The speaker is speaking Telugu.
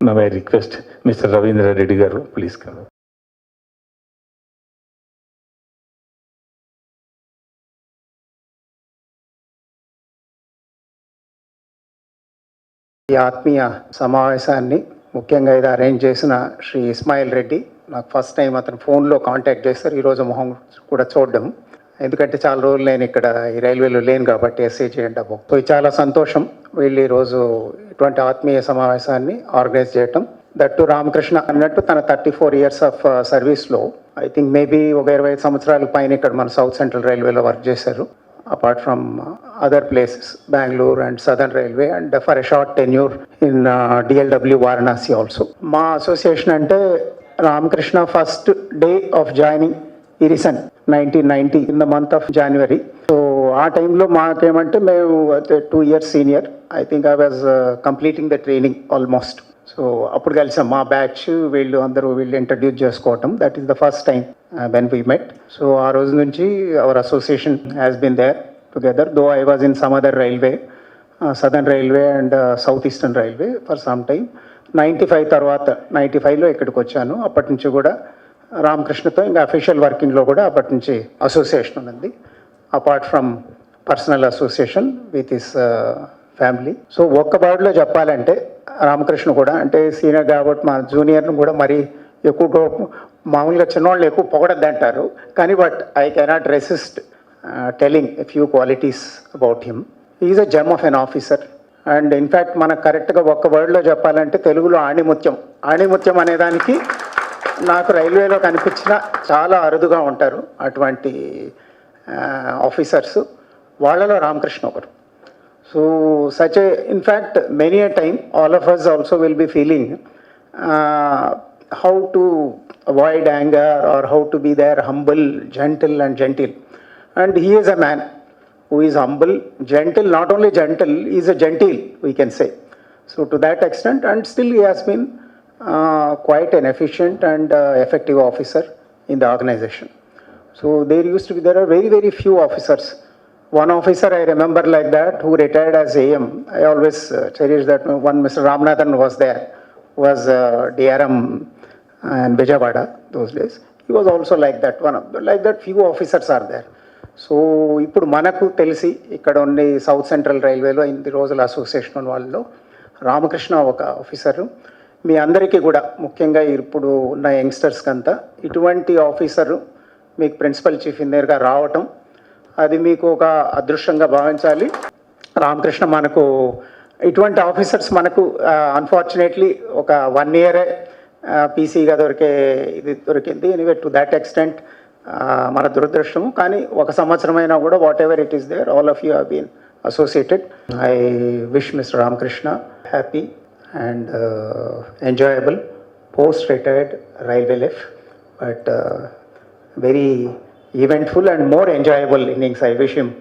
నా I request mister Ravindra Reddy గారు please come. ఈ ఆత్మీయ సమావేశాన్ని ముఖ్యంగా ఇది అరేంజ్ చేసిన శ్రీ ఇస్మాయిల్ రెడ్డి నాకు ఫస్ట్ టైం అతను ఫోన్లో కాంటాక్ట్ చేస్తారు. ఈరోజు మొహం కూడా చూడడం. ఎందుకంటే చాలా రోజులు నేను ఇక్కడ ఈ రైల్వేలో లేను కాబట్టి ఎస్ఏ చేయండి అబ్బో సో ఇది చాలా సంతోషం. వీళ్ళు ఈరోజు ఇటువంటి ఆత్మీయ సమావేశాన్ని ఆర్గనైజ్ చేయటం. దట్టు రామకృష్ణ అన్నట్టు తన థర్టీ ఫోర్ ఇయర్స్ ఆఫ్ సర్వీస్లో ఐ థింక్ మేబీ ఒక ఇరవై ఐదు సంవత్సరాల పైన ఇక్కడ మన సౌత్ సెంట్రల్ రైల్వేలో వర్క్ చేశారు. Apart from other places Bengaluru and southern railway and for a short tenure in DLW Varanasi also. మా అసోసియేషన్ అంటే Ramakrishna first day of joining ఇరిసన్ nineteen ninety in the month of January. ఆ టైంలో మాకేమంటే మేము two years senior I think I was completing the training almost so అప్పుడు కలిసాం. మా బ్యాచ్ వీళ్ళు అందరూ వీళ్ళు ఇంట్రడ్యూస్ చేసుకోవటం. That is the first time when we met so ఆ రోజు నుంచి our association has been there together though I was in some other railway southern railway and south eastern railway for some time ninety five తర్వాత నైంటీ ఫైవ్లో ఇక్కడికి వచ్చాను. అప్పటి నుంచి కూడా రామకృష్ణతో ఇంకా అఫీషియల్ వర్కింగ్లో కూడా అప్పటి నుంచి అసోసియేషన్ ఉన్నది apart from personal association with his family so ఒక్క బాడీలో చెప్పాలంటే రామకృష్ణ కూడా అంటే సీనియర్ కాబట్టి మా జూనియర్ను కూడా మరీ ఎక్కువ మామూలుగా చిన్నవాళ్ళు ఎక్కువ పొగడద్దు అంటారు కానీ but I cannot resist telling few qualities about him. Is a gem of an officer. And in fact మనకు కరెక్ట్గా ఒక్క వర్డ్లో చెప్పాలంటే తెలుగులో ఆణిముత్యం. ఆణిముత్యం అనేదానికి నాకు రైల్వేలో కనిపించిన చాలా అరుదుగా ఉంటారు అటువంటి ఆఫీసర్స్. వాళ్ళలో రామకృష్ణ ఒకరు so such a in fact many a time all of us also will be feeling how to avoid anger or how to be there humble gentle and gentle and he is a man who is humble, gentle, not only gentle, he is a genteel, we can say. So to that extent, and still he has been uh, quite an efficient and uh, effective officer in the organization. So there used to be, there are very, very few officers. One officer I remember like that who retired as AM. I always uh, cherish that one Mr. Ramnathan was there, was uh, DRM and Vijayawada those days. He was also like that, one of, the, like that few officers are there. So ఇప్పుడు మనకు తెలిసి ఇక్కడ ఉండి సౌత్ సెంట్రల్ రైల్వేలో ఇన్ని రోజుల అసోసియేషన్ ఉన్న వాళ్ళలో రామకృష్ణ ఒక ఆఫీసరు మీ అందరికీ కూడా ముఖ్యంగా ఇప్పుడు ఉన్న యంగ్స్టర్స్కి అంతా ఇటువంటి ఆఫీసరు మీకు ప్రిన్సిపల్ చీఫ్ ఇంజనీర్గా రావటం అది మీకు ఒక అదృష్టంగా భావించాలి. రామకృష్ణ మనకు ఇటువంటి ఆఫీసర్స్ మనకు అన్ఫార్చునేట్లీ ఒక వన్ ఇయరే పీసీగా దొరికే ఇది దొరికింది. ఎనివే టు దాట్ ఎక్స్టెంట్ మన దురదృష్టము. కానీ ఒక సంవత్సరమైనా కూడా whatever it is there all of you have been associated I wish mister Ramakrishna happy and enjoyable post retired railway life but very eventful and more enjoyable innings. I wish him